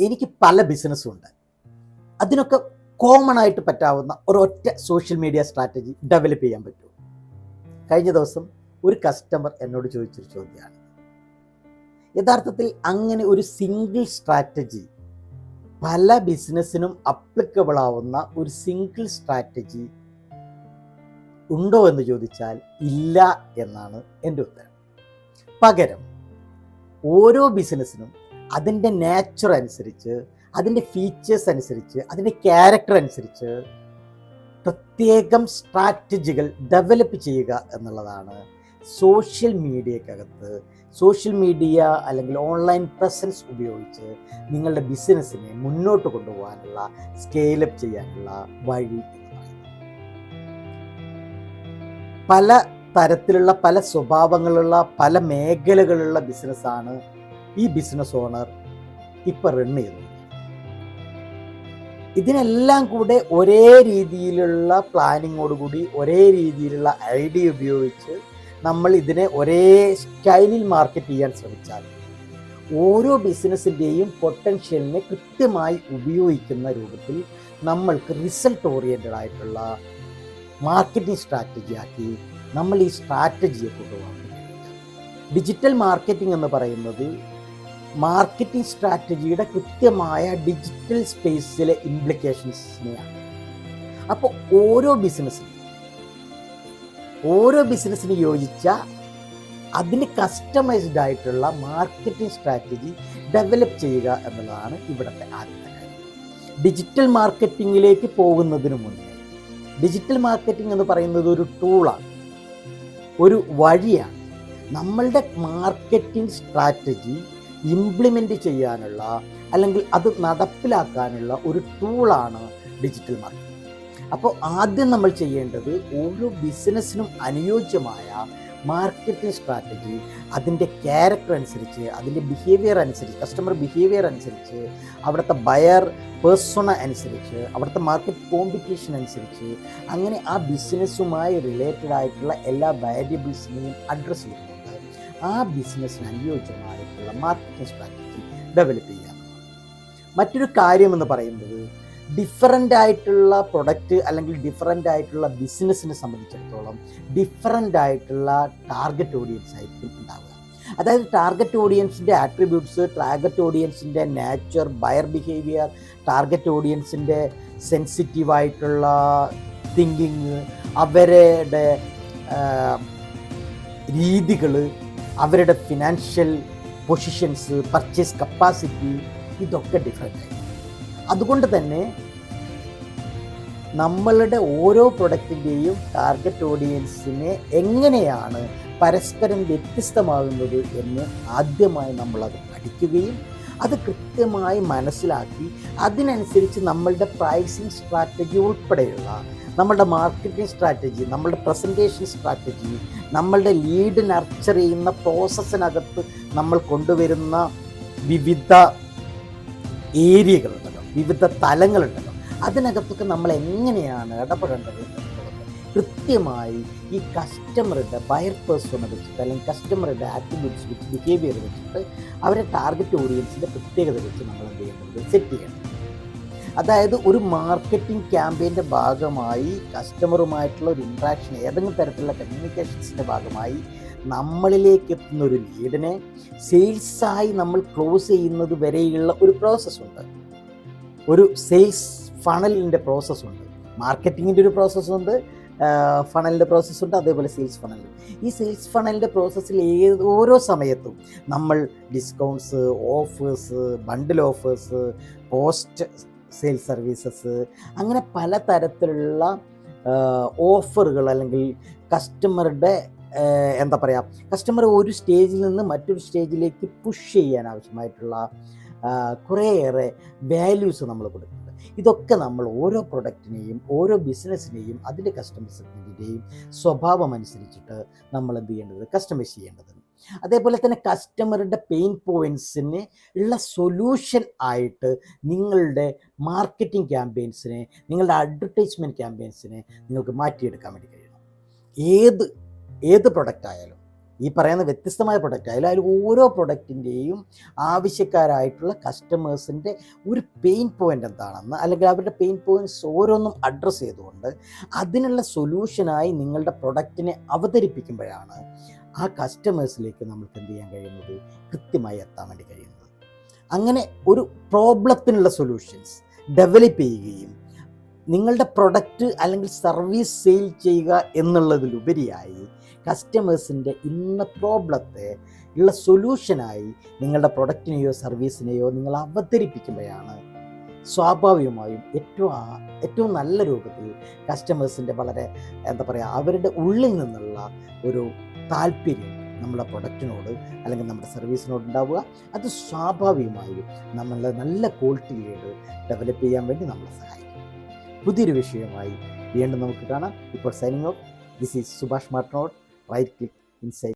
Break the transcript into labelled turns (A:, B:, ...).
A: എനിക്ക് പല ബിസിനസ്സും ഉണ്ട്. അതിനൊക്കെ കോമൺ ആയിട്ട് പറ്റാവുന്ന ഒരൊറ്റ സോഷ്യൽ മീഡിയ സ്ട്രാറ്റജി ഡെവലപ്പ് ചെയ്യാൻ പറ്റുമോ കഴിഞ്ഞ ദിവസം ഒരു കസ്റ്റമർ എന്നോട് ചോദിച്ചൊരു ചോദ്യമാണ്. യഥാർത്ഥത്തിൽ അങ്ങനെ ഒരു സിംഗിൾ സ്ട്രാറ്റജി പല ബിസിനസ്സിനും അപ്ലിക്കബിൾ ആവുന്ന ഒരു സിംഗിൾ സ്ട്രാറ്റജി ഉണ്ടോ എന്ന് ചോദിച്ചാൽ ഇല്ല എന്നാണ് എന്റെ ഉത്തരം. പകരം ഓരോ ബിസിനസ്സിനും അതിന്റെ നേച്ചർ അനുസരിച്ച് അതിന്റെ ഫീച്ചേഴ്സ് അനുസരിച്ച് അതിന്റെ ക്യാരക്ടർ അനുസരിച്ച് പ്രത്യേകം സ്ട്രാറ്റജികൾ ഡെവലപ്പ് ചെയ്യുക എന്നുള്ളതാണ് സോഷ്യൽ മീഡിയക്കകത്ത് സോഷ്യൽ മീഡിയ അല്ലെങ്കിൽ ഓൺലൈൻ പ്രസൻസ് ഉപയോഗിച്ച് നിങ്ങളുടെ ബിസിനസ്സിനെ മുന്നോട്ട് കൊണ്ടുപോകാനുള്ള സ്കെയിലപ്പ് ചെയ്യാനുള്ള വഴി പല തരത്തിലുള്ള പല സ്വഭാവങ്ങളുള്ള പല മേഖലകളുള്ള ബിസിനസ്സാണ് ഈ ബിസിനസ് ഓണർ ഇപ്പം റൺ ചെയ്യുന്നത് ഇതിനെല്ലാം കൂടെ ഒരേ രീതിയിലുള്ള പ്ലാനിങ്ങോടുകൂടി ഒരേ രീതിയിലുള്ള ഐഡിയ ഉപയോഗിച്ച് നമ്മൾ ഇതിനെ ഒരേ സ്റ്റൈലിൽ മാർക്കറ്റ് ചെയ്യാൻ ശ്രമിച്ചാൽ ഓരോ ബിസിനസ്സിന്റെയും പൊട്ടൻഷ്യലിനെ കൃത്യമായി ഉപയോഗിക്കുന്ന രൂപത്തിൽ നമ്മൾക്ക് റിസൾട്ട് ഓറിയന്റഡ് ആയിട്ടുള്ള മാർക്കറ്റിംഗ് സ്ട്രാറ്റജി ആക്കി നമ്മൾ ഈ സ്ട്രാറ്റജിയെ കൊണ്ടുപോകാൻ ഡിജിറ്റൽ മാർക്കറ്റിംഗ് എന്ന് പറയുന്നത് മാർക്കറ്റിംഗ് സ്ട്രാറ്റജിയുടെ കൃത്യമായ ഡിജിറ്റൽ സ്പേസിലെ ഇംപ്ലിക്കേഷൻസിനെയാണ് അപ്പോൾ ഓരോ ബിസിനസ്സിനും ഓരോ ബിസിനസ്സിന് യോജിച്ച അതിന് കസ്റ്റമൈസ്ഡ് ആയിട്ടുള്ള മാർക്കറ്റിംഗ് സ്ട്രാറ്റജി ഡെവലപ്പ് ചെയ്യുക എന്നുള്ളതാണ് ഇവിടുത്തെ ആദ്യത്തെ കാര്യം. ഡിജിറ്റൽ മാർക്കറ്റിങ്ങിലേക്ക് പോകുന്നതിന് മുന്നേ ഡിജിറ്റൽ മാർക്കറ്റിംഗ് എന്ന് പറയുന്നത് ഒരു ടൂളാണ് ഒരു വഴിയാണ്. നമ്മളുടെ മാർക്കറ്റിംഗ് സ്ട്രാറ്റജി ഇംപ്ലിമെന്റ് ചെയ്യാനുള്ള അല്ലെങ്കിൽ അത് നടപ്പിലാക്കാനുള്ള ഒരു ടൂളാണ് ഡിജിറ്റൽ മാർക്കറ്റിംഗ് അപ്പോൾ ആദ്യം നമ്മൾ ചെയ്യേണ്ടത് ഓരോ ബിസിനസ്സിനും അനുയോജ്യമായ മാർക്കറ്റിംഗ് സ്ട്രാറ്റജി അതിന്റെ ക്യാരക്ടർ അനുസരിച്ച് അതിന്റെ ബിഹേവിയർ അനുസരിച്ച് കസ്റ്റമർ ബിഹേവിയർ അനുസരിച്ച് അവിടുത്തെ ബയർ പേഴ്സണ അനുസരിച്ച് അവിടുത്തെ മാർക്കറ്റ് കോമ്പറ്റീഷൻ അനുസരിച്ച് അങ്ങനെ ആ ബിസിനസ്സുമായി റിലേറ്റഡ് ആയിട്ടുള്ള എല്ലാ വാരിയബിൾസിനെയും അഡ്രസ്സ് ചെയ്യുന്നുണ്ട് ആ ബിസിനസ്സിന് അനുയോജ്യമായിട്ടുള്ള മാർക്കറ്റിംഗ് സ്ട്രാറ്റജി ഡെവലപ്പ് ചെയ്യാം. മറ്റൊരു കാര്യം എന്ന് പറയുന്നത് ഡിഫറന്റ് ആയിട്ടുള്ള പ്രൊഡക്റ്റ് അല്ലെങ്കിൽ ഡിഫറന്റ് ആയിട്ടുള്ള ബിസിനസ്സിനെ സംബന്ധിച്ചിടത്തോളം ഡിഫറന്റ് ആയിട്ടുള്ള ടാർഗറ്റ് ഓഡിയൻസ് ആയിരിക്കും ഉണ്ടാവുക. അതായത് ടാർഗറ്റ് ഓഡിയൻസിന്റെ ആട്രിബ്യൂട്ട്സ് ടാർഗറ്റ് ഓഡിയൻസിന്റെ നാച്ചർ ബയർ ബിഹേവിയർ ടാർഗറ്റ് ഓഡിയൻസിന്റെ സെൻസിറ്റീവായിട്ടുള്ള തിങ്കിങ് അവരുടെ രീതികൾ അവരുടെ ഫിനാൻഷ്യൽ പൊസിഷൻസ് പർച്ചേസ് കപ്പാസിറ്റി ഇതൊക്കെ ഡിഫറെന്റ് ആയി. അതുകൊണ്ട് തന്നെ നമ്മളുടെ ഓരോ പ്രൊഡക്റ്റിന്റെയും ടാർഗറ്റ് ഓഡിയൻസിനെ എങ്ങനെയാണ് പരസ്പരം വ്യത്യസ്തമാകുന്നത് എന്ന് ആദ്യമായി നമ്മളത് പഠിക്കുകയും അത് കൃത്യമായി മനസ്സിലാക്കി അതിനനുസരിച്ച് നമ്മളുടെ പ്രൈസിങ് സ്ട്രാറ്റജി ഉൾപ്പെടെയുള്ള നമ്മളുടെ മാർക്കറ്റിംഗ് സ്ട്രാറ്റജി നമ്മളുടെ പ്രസന്റേഷൻ സ്ട്രാറ്റജി നമ്മളുടെ ലീഡ് നർച്ചർ ചെയ്യുന്ന പ്രോസസ്സിനകത്ത് നമ്മൾ കൊണ്ടുവരുന്ന വിവിധ ഏരിയകളുണ്ടല്ലോ വിവിധ തലങ്ങളുണ്ടല്ലോ. അതിനകത്തൊക്കെ നമ്മൾ എങ്ങനെയാണ് ഇടപെടേണ്ടത് കൃത്യമായി ഈ കസ്റ്റമറുടെ ബയർ പേഴ്സണെ വെച്ചിട്ട് അല്ലെങ്കിൽ കസ്റ്റമറുടെ ആറ്റിറ്റ്യൂഡ്സ് വെച്ച് ബിഹേവിയർ വെച്ചിട്ട് അവരെ ടാർഗറ്റ് ഓഡിയൻസിന്റെ പ്രത്യേകത വെച്ച് നമ്മൾ എന്ത് ചെയ്യേണ്ടത് സെറ്റ് ചെയ്യണം അതായത് ഒരു മാർക്കറ്റിംഗ് ക്യാമ്പയിന്റെ ഭാഗമായി കസ്റ്റമറുമായിട്ടുള്ള ഒരു ഇൻട്രാക്ഷൻ ഏതെങ്കിലും തരത്തിലുള്ള കമ്മ്യൂണിക്കേഷൻസിന്റെ ഭാഗമായി നമ്മളിലേക്ക് എത്തുന്ന ഒരു ലീഡിനെ സെയിൽസായി നമ്മൾ ക്ലോസ് ചെയ്യുന്നത് വരെയുള്ള ഒരു പ്രോസസ്സുണ്ട് ഒരു സെയിൽസ് ഫണലിന്റെ പ്രോസസ്സുണ്ട് മാർക്കറ്റിങ്ങിന്റെ ഒരു പ്രോസസ്സുണ്ട് ഫണലിന്റെ പ്രോസസ്സുണ്ട് അതേപോലെ സെയിൽസ് ഫണൽ ഈ സെയിൽസ് ഫണലിന്റെ പ്രോസസ്സിൽ ഏത് ഓരോ സമയത്തും നമ്മൾ discounts offers bundle offers post sales services അങ്ങനെ പല തരത്തിലുള്ള ഓഫറുകൾ അല്ലെങ്കിൽ കസ്റ്റമറുടെ എന്താ പറയുക കസ്റ്റമർ ഒരു സ്റ്റേജിൽ നിന്ന് മറ്റൊരു സ്റ്റേജിലേക്ക് പുഷ് ചെയ്യാൻ ആവശ്യമായിട്ടുള്ള കുറേയേറെ വാല്യൂസ് നമ്മൾ കൊടുക്കുന്നുണ്ട്. ഇതൊക്കെ നമ്മൾ ഓരോ പ്രൊഡക്റ്റിനെയും ഓരോ ബിസിനസ്സിനെയും അതിന്റെ കസ്റ്റമർ സെഗ്മെന്റിന്റെയും സ്വഭാവം അനുസരിച്ചിട്ട് നമ്മൾ എന്ത് ചെയ്യേണ്ടത് കസ്റ്റമൈസ് ചെയ്യേണ്ടത് അതേപോലെ തന്നെ കസ്റ്റമറുടെ പെയിൻ പോയിന്റ്സിന് ഉള്ള സൊല്യൂഷൻ ആയിട്ട് നിങ്ങളുടെ മാർക്കറ്റിംഗ് ക്യാമ്പയിൻസിനെ നിങ്ങളുടെ അഡ്വർടൈസ്മെന്റ് ക്യാമ്പയിൻസിനെ നിങ്ങൾക്ക് മാറ്റിയെടുക്കാൻ വേണ്ടി കഴിയണം. ഏത് ഏത് പ്രൊഡക്റ്റ് ആയാലും ഈ പറയുന്ന വ്യത്യസ്തമായ പ്രൊഡക്റ്റ് ആയാലും അതിൽ ഓരോ പ്രൊഡക്റ്റിന്റെയും ആവശ്യക്കാരായിട്ടുള്ള കസ്റ്റമേഴ്സിന്റെ ഒരു പെയിൻ പോയിന്റ് എന്താണെന്ന് അല്ലെങ്കിൽ അവരുടെ പെയിൻ പോയിന്റ്സ് ഓരോന്നും അഡ്രസ്സ് ചെയ്തുകൊണ്ട് അതിനുള്ള സൊല്യൂഷനായി നിങ്ങളുടെ പ്രൊഡക്റ്റിനെ അവതരിപ്പിക്കുമ്പോഴാണ് ആ കസ്റ്റമേഴ്സിലേക്ക് നമ്മൾക്ക് എന്ത് ചെയ്യാൻ കഴിയുന്നത്? കൃത്യമായി എത്താൻ വേണ്ടി കഴിയുന്നത്. അങ്ങനെ ഒരു പ്രോബ്ലത്തിനുള്ള സൊല്യൂഷൻസ് ഡെവലപ്പ് ചെയ്യുകയും നിങ്ങളുടെ പ്രൊഡക്റ്റ് അല്ലെങ്കിൽ സർവീസ് സെയിൽ ചെയ്യുക എന്നുള്ളതിലുപരിയായി കസ്റ്റമേഴ്സിന്റെ ഇന്ന പ്രോബ്ലത്തെ ഉള്ള സൊല്യൂഷനായി നിങ്ങളുടെ പ്രൊഡക്റ്റിനെയോ സർവീസിനെയോ നിങ്ങൾ അവതരിപ്പിക്കുമ്പോഴാണ് സ്വാഭാവികമായും ഏറ്റവും ഏറ്റവും നല്ല രൂപത്തിൽ കസ്റ്റമേഴ്സിന്റെ വളരെ എന്താ പറയുക അവരുടെ ഉള്ളിൽ നിന്നുള്ള ഒരു താല്പര്യം നമ്മുടെ പ്രൊഡക്റ്റിനോട് അല്ലെങ്കിൽ നമ്മുടെ സർവീസിനോട് ഉണ്ടാവുക. അത് സ്വാഭാവികമായും നമ്മളെ നല്ല ക്വാളിറ്റിയിലേക്ക് ഡെവലപ്പ് ചെയ്യാൻ വേണ്ടി നമ്മളെ സഹായിക്കും. പുതിയൊരു വിഷയമായി വീണ്ടും നമുക്ക് കാണാം. ഇപ്പോൾ signing off this is Subhash മാർട്ടിനോട് right click inside